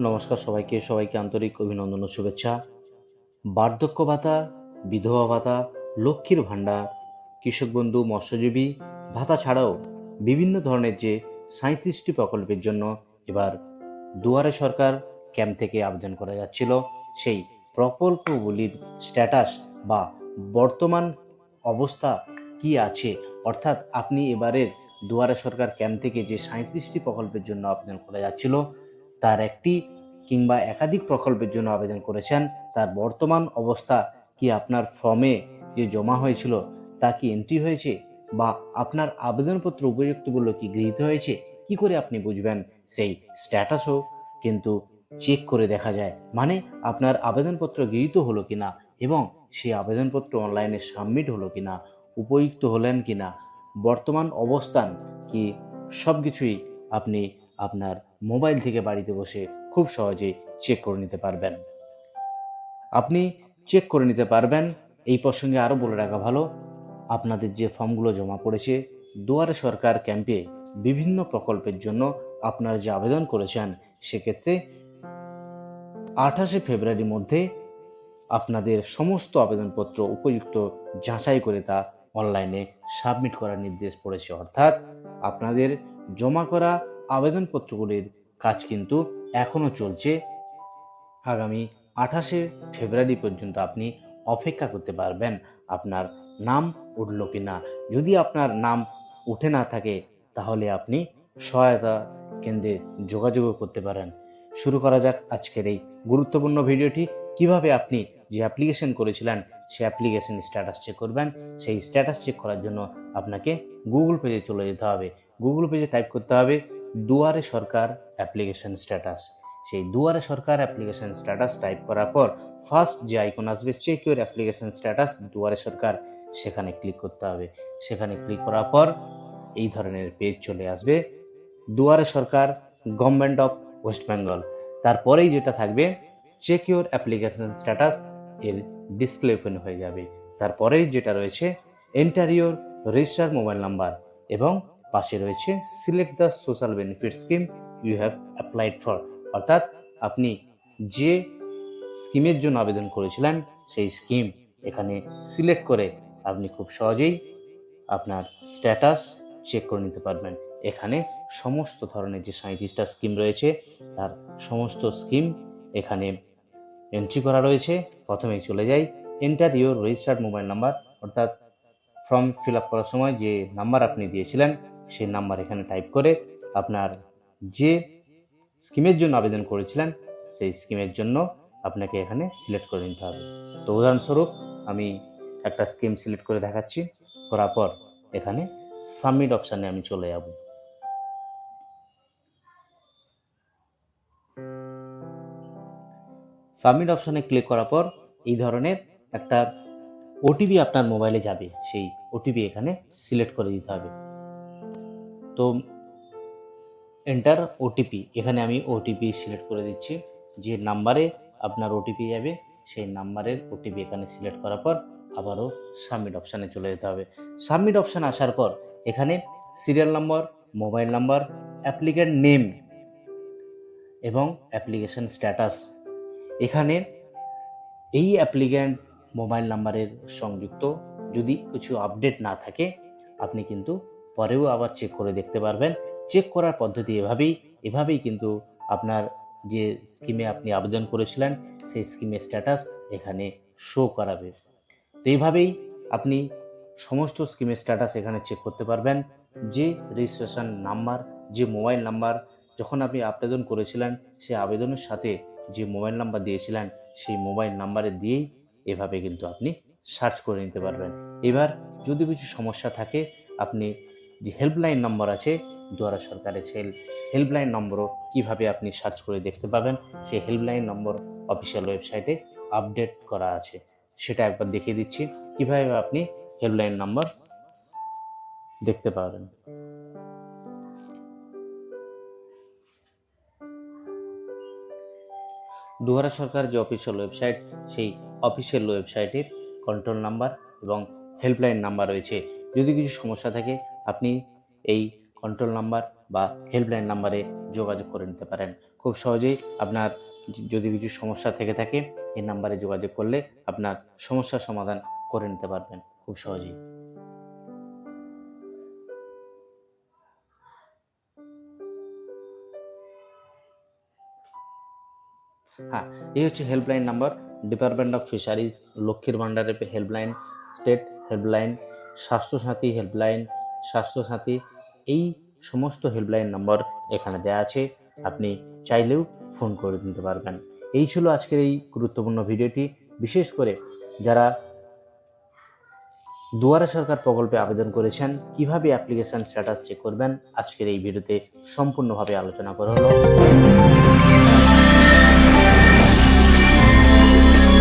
নমস্কার সবাইকে সবাইকে আন্তরিক অভিনন্দন ও শুভেচ্ছা। বার্ধক্য ভাতা, বিধবা ভাতা, লক্ষ্মীর ভাণ্ডার, কৃষক বন্ধু, মৎস্যজীবী ভাতা ছাড়াও বিভিন্ন ধরনের যে সাঁত্রিশটি প্রকল্পের জন্য এবার দুয়ারে সরকার ক্যাম্প থেকে আবেদন করা যাচ্ছিল, সেই প্রকল্পগুলির স্ট্যাটাস বা বর্তমান অবস্থা কি আছে? অর্থাৎ আপনি এবারের দুয়ারে সরকার ক্যাম্প থেকে যে সাঁত্রিশটি প্রকল্পের জন্য আবেদন করা যাচ্ছিল তার একটি কিংবা একাধিক প্রকল্পের জন্য আবেদন করেছেন। তার বর্তমান অবস্থা কি আপনার ফর্মে যে জমা হয়েছিল তা কি এন্ট্রি হয়েছে বা আপনার আবেদনপত্র উপযুক্ত বলল কি গৃহীত হয়েছে? কি করে আপনি বুঝবেন সেই স্ট্যাটাসও কিন্তু চেক করে দেখা যায়। মানে আপনার আবেদনপত্র গৃহীত হলো কি না এবং সেই আবেদনপত্র অনলাইনে সাবমিট হলো কি না উপযুক্ত হলেন কিনা, বর্তমান অবস্থান কি সব কিছুই আপনি আপনার মোবাইল থেকে বাড়িতে বসে খুব সহজেই চেক করে নিতে পারবেন। আপনি চেক করে নিতে পারবেন। এই প্রসঙ্গে আরও বলে রাখা ভালো, আপনাদের যে ফর্মগুলো জমা পড়েছে, দুয়ারে সরকার ক্যাম্পে বিভিন্ন প্রকল্পের জন্য আপনারা যে আবেদন করেছেন, সেক্ষেত্রে আঠাশে ফেব্রুয়ারির মধ্যে আপনাদের সমস্ত আবেদনপত্র উপযুক্ত যাচাই করে তা অনলাইনে সাবমিট করার নির্দেশ পড়েছে। অর্থাৎ আপনাদের জমা করা আবেদনপত্রগুলির কাজ কিন্তু এখনও চলছে। আগামী আঠাশে ফেব্রুয়ারি পর্যন্ত আপনি অপেক্ষা করতে পারবেন আপনার নাম উঠল কি না যদি আপনার নাম উঠে না থাকে, তাহলে আপনি সহায়তা কেন্দ্রে যোগাযোগও করতে পারেন। শুরু করা যাক আজকের এই গুরুত্বপূর্ণ ভিডিওটি। কীভাবে আপনি যে অ্যাপ্লিকেশন করেছিলেন সেই অ্যাপ্লিকেশন স্ট্যাটাস চেক করবেন। সেই স্ট্যাটাস চেক করার জন্য আপনাকে গুগল পেজে চলে যেতে হবে। গুগল পেজে টাইপ করতে হবে দুয়ারে সরকার অ্যাপ্লিকেশন স্ট্যাটাস সেই দুয়ারে সরকার অ্যাপ্লিকেশন স্ট্যাটাস টাইপ করার পর ফার্স্ট যে আইকন আসবে চেক ইউর অ্যাপ্লিকেশন স্ট্যাটাস দুয়ারে সরকার। সেখানে ক্লিক করতে হবে। সেখানে ক্লিক করার পর এই ধরনের পেজ চলে আসবে। Duare Sarkar government of West Bengal তারপরেই যেটা থাকবে চেক ইউর অ্যাপ্লিকেশন স্ট্যাটাস এর ডিসপ্লে ওপেন হয়ে যাবে। তারপরেই যেটা রয়েছে enter your register mobile number এবং পাশে রয়েছে select the social benefit scheme you have applied for অর্থাৎ আপনি যে স্কিমের জন্য আবেদন করেছিলেন, সেই স্কিম এখানে সিলেক্ট করে আপনি খুব সহজেই আপনার স্ট্যাটাস চেক করে নিতে পারবেন। এখানে সমস্ত ধরনের যে সাঁত্রিশটা স্কিম রয়েছে, তার সমস্ত স্কিম এখানে এন্ট্রি করা রয়েছে। প্রথমেই চলে যাই enter your registered mobile number অর্থাৎ ফর্ম ফিল আপ করার সময় যে নাম্বার আপনি দিয়েছিলেন সেই নাম্বার এখানে টাইপ করে আপনার যে স্কিমের জন্য আবেদন করেছিলেন, সেই স্কিমের জন্য আপনাকে এখানে সিলেক্ট করে নিতে হবে। তো উদাহরণস্বরূপ আমি একটা স্কিম সিলেক্ট করে দেখাচ্ছি, করার পর এখানে সাবমিট অপশানে আমি চলে যাব। সাবমিট অপশানে ক্লিক করার পর এই ধরনের একটা ওটিপি আপনার মোবাইলে যাবে, সেই ওটিপি এখানে সিলেক্ট করে দিতে হবে। তো এন্টার ওটিপি এখানে আমি ওটিপি সিলেক্ট করে দিচ্ছি। যে নাম্বারে আপনার ওটিপি যাবে, সেই নাম্বারের ওটিপি এখানে সিলেক্ট করার পর আবারও সাবমিট অপশানে চলে যেতে হবে। সাবমিট অপশান আসার পর এখানে serial number mobile number applicant name এবং অ্যাপ্লিকেশন স্ট্যাটাস এখানে এই অ্যাপ্লিক্যান্ট মোবাইল নাম্বারের সংযুক্ত যদি কিছু আপডেট না থাকে, আপনি কিন্তু পরেও আবার চেক করে দেখতে পারবেন। চেক করার পদ্ধতি এভাবেই এভাবেই কিন্তু আপনার যে স্কিমে আপনি আবেদন করেছিলেন, সেই স্কিমের স্ট্যাটাস এখানে শো করাবে। তো এইভাবেই আপনি সমস্ত স্কিমের স্ট্যাটাস এখানে চেক করতে পারবেন। যে রেজিস্ট্রেশন নাম্বার যে মোবাইল নাম্বার যখন আপনি আবেদন করেছিলেন, সেই আবেদনের সাথে যে মোবাইল নাম্বার দিয়েছিলেন, সেই মোবাইল নাম্বারে দিয়েই এভাবে কিন্তু আপনি সার্চ করে নিতে পারবেন। এবার যদি কিছু সমস্যা থাকে, আপনি যে হেল্পলাইন নম্বর আছে, দুয়ারা সরকারের সেই হেল্পলাইন নম্বরও কীভাবে আপনি সার্চ করে দেখতে পাবেন, সেই হেল্পলাইন নম্বর অফিসিয়াল ওয়েবসাইটে আপডেট করা আছে। সেটা একবার দেখিয়ে দিচ্ছি, কীভাবে আপনি হেল্পলাইন নম্বর দেখতে পাবেন দুয়ারা সরকার যে অফিসিয়াল ওয়েবসাইট সেই অফিসিয়াল ওয়েবসাইটের কন্ট্রোল নাম্বার এবং হেল্পলাইন নাম্বার রয়েছে। যদি কিছু সমস্যা থাকে আপনি এই কন্ট্রোল নাম্বার বা হেল্পলাইন নাম্বারে যোগাযোগ করে নিতে পারেন। খুব সহজেই আপনার যদি কিছু সমস্যা থেকে থাকে, এই নাম্বারে যোগাযোগ করলে আপনার সমস্যার সমাধান করে নিতে পারবেন, খুব সহজেই। হ্যাঁ এই হচ্ছে helpline number department of fisheries লক্ষ্মীর ভাণ্ডারের helpline state helpline Swasthya Sathi helpline Swasthya Sathi, এই সমস্ত হেল্পলাইন নম্বর এখানে দেওয়া আছে। আপনি চাইলেও ফোন করে নিতে পারবেন। এই ছিল আজকের এই গুরুত্বপূর্ণ ভিডিওটি। বিশেষ করে যারা দুয়ারা সরকার প্রকল্পে আবেদন করেছেন, কীভাবে অ্যাপ্লিকেশন স্ট্যাটাস চেক করবেন, আজকের এই ভিডিওতে সম্পূর্ণভাবে আলোচনা করা হলো।